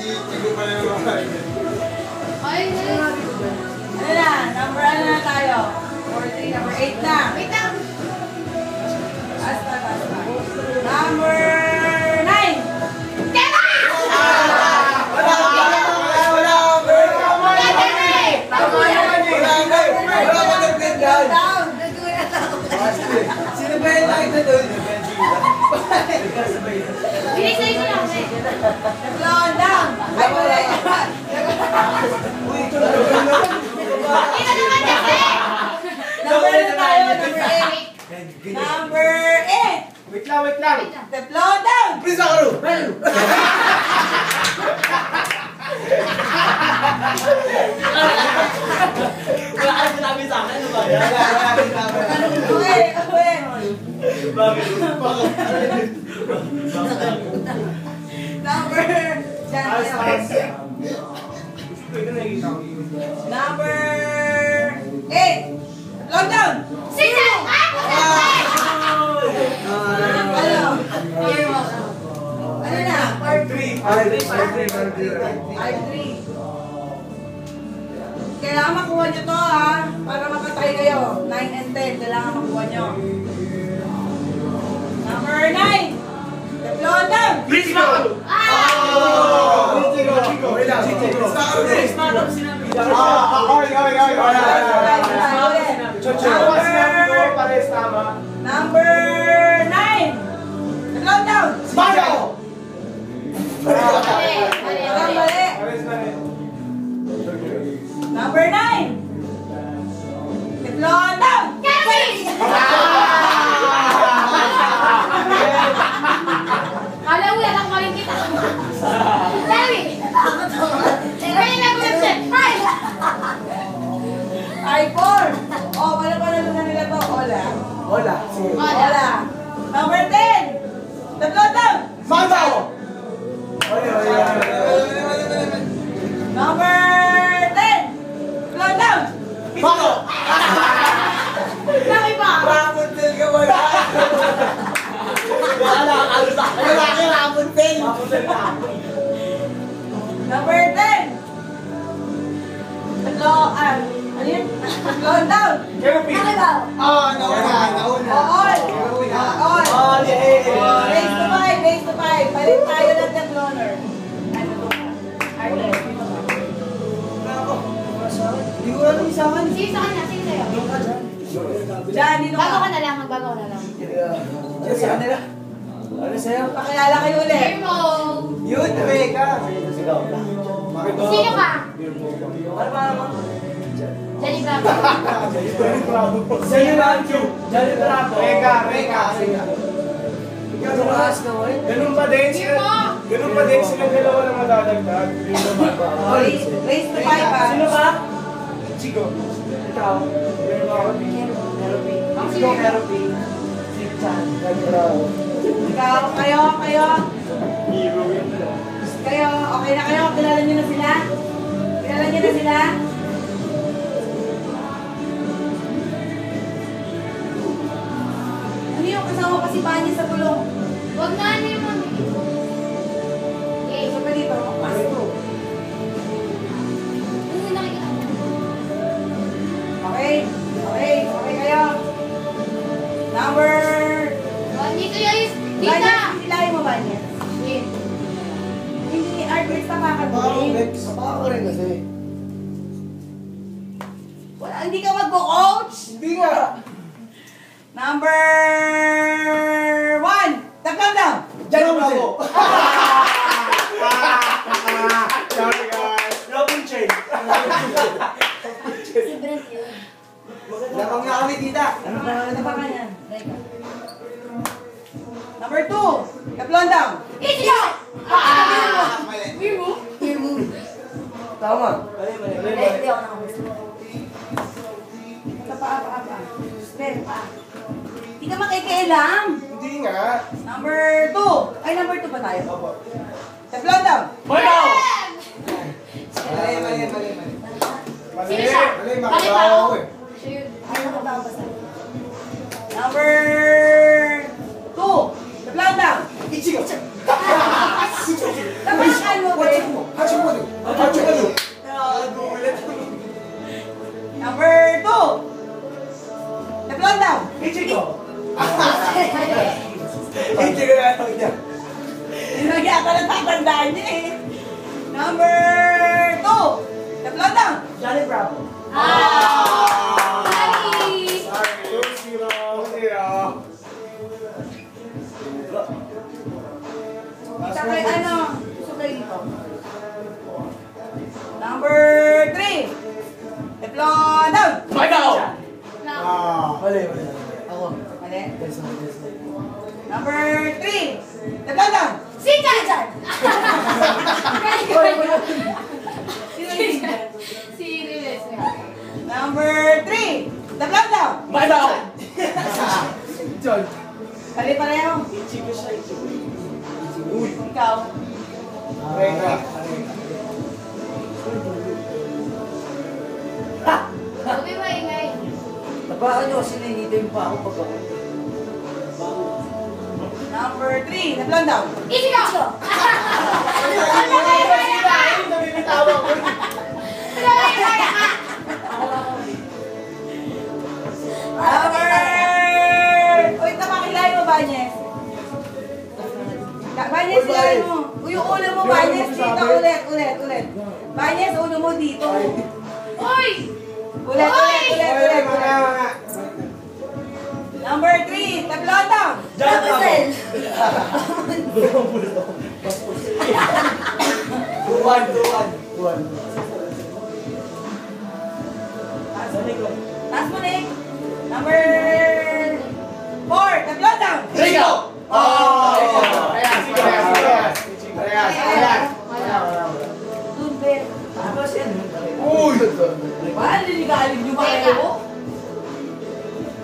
Ay, Ano na? Number ano na tayo? 43, number 8 na. wait lang. Taas na, taas na. Number 9. Down. Sino ba yung nakita doon? Bilis na yun lang, eh. Teflon down. Number ano tayo? Number 8. Number 8. Wait lang, lang. Teflon down. Please, Makaru! Wala ka sinabi sa akin, ano ba yan? Okay, okay. Bakit? Nakikita ko. Number 8. Teflon down. Sino? Ah! Ano? Ano na? Part 3. Part 3, part 3, part 3. Part 3. Kailangan makuha nyo to ha. Para makatry kayo. 9 and 10. Kailangan makuha nyo. Number 9. Teflon down. Ay, 4. Oh, paano pa na nila to? Ola. Wala. Sige. Ola. Number 10. Teflon down. Makaru! Down. Mo, Bakit ba? Oo, nauna, nauna. All. Oh, yeah. Oh, raise to 5, raise to 5. Palit tayo ng Tefloner. Ano to? Arlen. Hindi ko alam isa akin. Sige sa kanya, sige sa'yo. Diyan, dito Bago ka ka. na lang, magbago ka na lang. Ano sa kanila? Ano sa'yo? Pakilala kayo ulit. Firmo! Yun, Reka. Sino ka? Ano ba naman? Jenny Bravo. Sa'yo lang, Q. Johnny Bravo. Reka, Reka. Ikaw tumakas ka mo eh. Ganun pa din sila. Ganun pa din sila dalawa na madadagdag. Raise, to 5 ha. Sino ka? Chico. Ikaw. Meron ba ako? Chan. Johnny Bravo. Ikaw, kayo, kayo. Hero yun. Kayo, okay na kayo? Kilala niyo na sila? Kilala niyo na sila? Si Banya sa gulong? Huwag na yung mami. Okay. Isa pa dito, pasok. Ano mo? Okay? Okay, okay kayo. Number... Oh, Dito yung... Dito! Banya, ilahin mo Banya. Sige. Hindi, artist na kakagaling. Kapaka ko rin kasi. Wala, hindi ka magko-coach. Hindi nga. Number Taklon down. Lang! Ah, mali. Firmo? Firmo. Tama. Hindi ako nakamusta. Sa paa, paa, paa. Step, paa. Hindi ka makikialam. Hindi nga. Number two. Ay, number two pa tayo. Taklon down. Wow! Mali, mali, mali, mali. Sino siya? Mali, Mali ba makabaw ako? Number Ako. Mali. Ma'am. Number three. Down. Si Chan! Sino yung Si Riles. Number three. Tablang down. John. Kali pareho. Ichigo siya, Ichigo. Uy. Ikaw. Reka. Tapakan nyo kasi nahihitim pa ako pag ako. Number three. Tablang down. Ichigo! Ano kayo kaya ka? Ano kayo kaya ka? Number... Uy, tamakilay mo, Banyes. Banyes, mo. Uy, yung ulo mo, Banyes, dito. Ulit, ulit, ulit. Banyes, ulo mo dito. Uy! Ulit, ulit, ulit, ulit. Mga, mga. Number three. Tablang down. John Bravo. Tuwan, tuwan. Tuwan. Sabi ko. Taas mo, Nick. Number four. Tablang down. Rico! Oh! Reyes, Reyes. Wala, wala, wala. Doon, Ben. Ano siya? Uy! Paano niligalig yung pareho?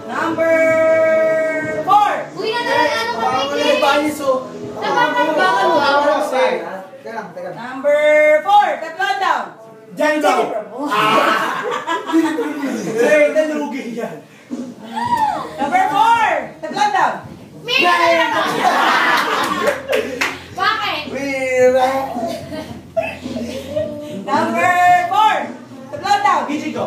Number Oh. Nabakan ba ka mo? Teka lang, teka lang. Number four. Tablang down. Johnny Bravo. Eh, nalugi yan. Number four. Tablang down. Mira! Bakit? Mira. Number four. Tablang down. Ichigo.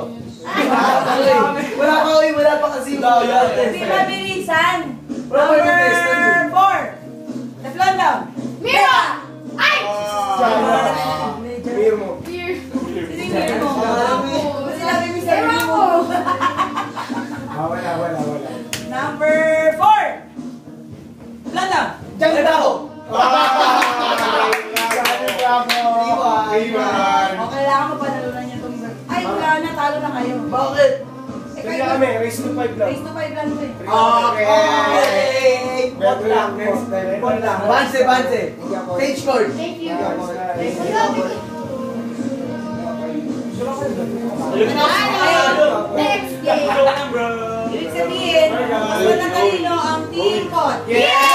Wala pa, uy, wala pa kasi. Hindi mabilisan. Number down. Mira! Ay! Beer mo. Beer. Siningin mo. Sinabi mo sa mo. ko. Wala, wala, wala. Number four. Down. Johnny Bravo. Ah! Bravo! Iwan. Iwan. O, kailangan mo panalunan niya itong... Ay, wala na. Talo na kayo. Bakit? Kayo. kami, race to five lang. Race to five lang to eh. Okay. Okay. What lang? Next time. What lang? Banse, banse. Stage court. Thank you. Next game. Ibig sabihin, mas matatalino ang team ko. Yeah!